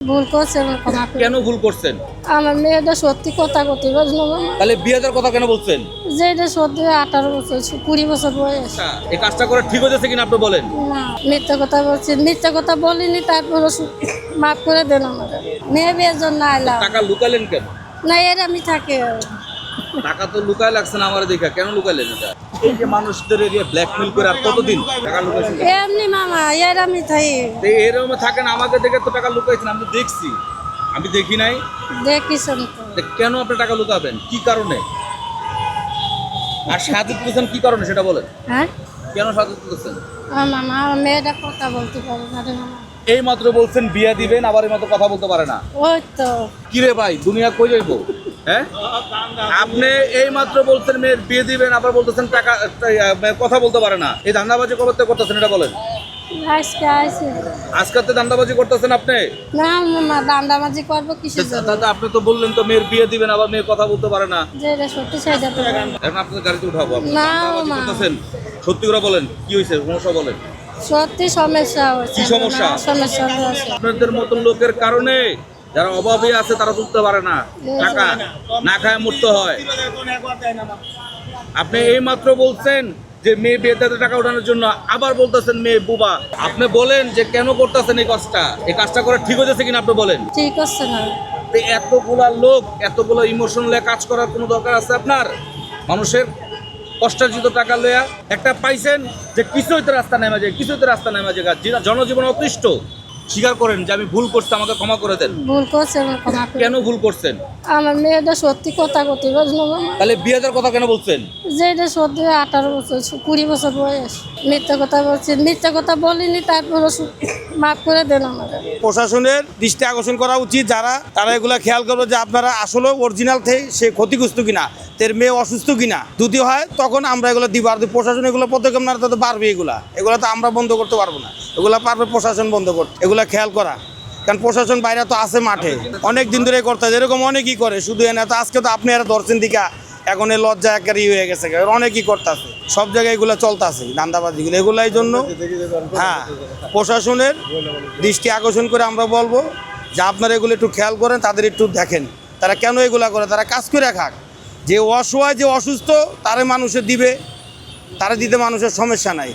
ভুল করছে আমার ক্ষমা কেন ভুল করছেন? আমার মেয়েটা সত্যি কথা করতে বুঝলো তাহলে বিয়ে দেওয়ার কথা কেন বলছেন? যে এটা সত্যি আঠারো বছর কুড়ি বছর বয়স। আচ্ছা, এই কাজটা করে ঠিক হয়েছে কিনা আপনি বলেন? না মিথ্যা কথা বলছি মিথ্যা কথা বলিনি তারপরে মাফ করে দেন আমাদের মেয়ে বিয়ের জন্য আইলাম। টাকা লুকালেন কেন? না এর আমি থাকি। টাকা তো লুকায় লাগছে না আমার দেখা। কেন লুকালেন এটা? এই যে মানুষদের এরিয়া ব্ল্যাকমেল করে আর কতদিন টাকা লুকাইছেন? এমনি মামা এর আমি থাকি তো এরকম থাকেন আমাকে দেখে তো টাকা লুকাইছেন আমি দেখছি। আমি দেখি নাই। দেখিছেন তো। কেন আপনি টাকা লুকাবেন? কি কারণে? আর সাহায্য করছেন কি কারণে সেটা বলেন। হ্যাঁ? কেন করছেন আমার মামা মেয়েটা কথা বলতে পারে না রে মামা। এই মাত্র বলছেন বিয়া দিবেন আবার এই মাত্র কথা বলতে পারে না। ওই তো। কিরে ভাই দুনিয়া কই যাইবো? হ্যাঁ? আপনি এই মাত্র বলছেন মেয়ের বিয়ে দিবেন আবার বলতেছেন টাকা কথা বলতে পারে না। এই ধান্দাবাজি করতে করতেছেন এটা বলেন। আজকে তো করতেছেন আপনি? না মামা দান্দামাজি করব কিসের দাদা আপনি তো বললেন তো মেয়ের বিয়ে দিবেন আবার মেয়ে কথা বলতে পারে না। যেটা সত্যি সেটা তো এখন আপনাদের গাড়িতে উঠাবো না, করতেছেন। সত্যি করে বলেন কি হয়েছে সমস্যা বলেন। সত্যি সমস্যা কি সমস্যা? সমস্যা আপনাদের মতন লোকের কারণে যারা অভাবে আছে তারা তুলতে পারে না। টাকা না খায় মরতে হয়। আপনি এই মাত্র বলছেন যে মেয়ে বিয়েতে টাকা ওঠানোর জন্য আবার বলতেছেন মেয়ে বুবা। আপনি বলেন যে কেন করতেছেন এই কাজটা? এই কাজটা করে ঠিক হয়েছে কিনা আপনি বলেন। ঠিক হচ্ছে না। তো এতগুলা লোক এতগুলো ইমোশন ইমোশনাল কাজ করার কোনো দরকার আছে আপনার? মানুষের কষ্টার্জিত টাকা লয়া একটা পাইছেন যে কিছু হইতে রাস্তা নেমে যায় কিছু হইতে রাস্তা নেমে যায় জনজীবন অতিষ্ঠ। স্বীকার করেন যে আমি ভুল করছি আমাকে ক্ষমা করে দেন। ভুল করছে আমার ক্ষমা করে। কেন ভুল করছেন? আমার মেয়েটা সত্যি কথা করতে বুঝলো তাহলে বিয়ে দেওয়ার কথা কেন বলছেন? যেটা সত্যি আঠারো বছর কুড়ি বছর বয়স। মিথ্যা কথা বলছি মিথ্যা কথা বলিনি তারপরে মাফ করে দেন আমার প্রশাসনের দৃষ্টি আকর্ষণ করা উচিত যারা তারা এগুলো খেয়াল করবে যে আপনারা আসলে অরিজিনাল থেকে সে ক্ষতিগ্রস্ত কিনা তের মেয়ে অসুস্থ কিনা। যদি হয় তখন আমরা এগুলো দিব। আর প্রশাসন এগুলো পদক্ষেপ না তো পারবে এগুলা। এগুলো তো আমরা বন্ধ করতে পারব না। এগুলো পারবে প্রশাসন বন্ধ করতে। এগুলো খেয়াল করা। কারণ প্রশাসন বাইরে তো আছে মাঠে। অনেক দিন ধরে করতে এরকম অনেকই করে। শুধু এনে তো আজকে তো আপনি আর ধরছেন দিকা, এখন এই লজ্জা একেবারে ই হয়ে গেছে। অনেকই করতেছে। সব জায়গায় এগুলো চলতেছে দান্দাবাজিগুলো এগুলাই জন্য হ্যাঁ প্রশাসনের দৃষ্টি আকর্ষণ করে আমরা বলব, যে আপনারা এগুলো একটু খেয়াল করেন, তাদের একটু দেখেন। তারা কেন এগুলা করে? তারা কাজ করে খাক। যে অসহায়, যে অসুস্থ, তারে মানুষের দিবে। তারা দিতে মানুষের সমস্যা নাই।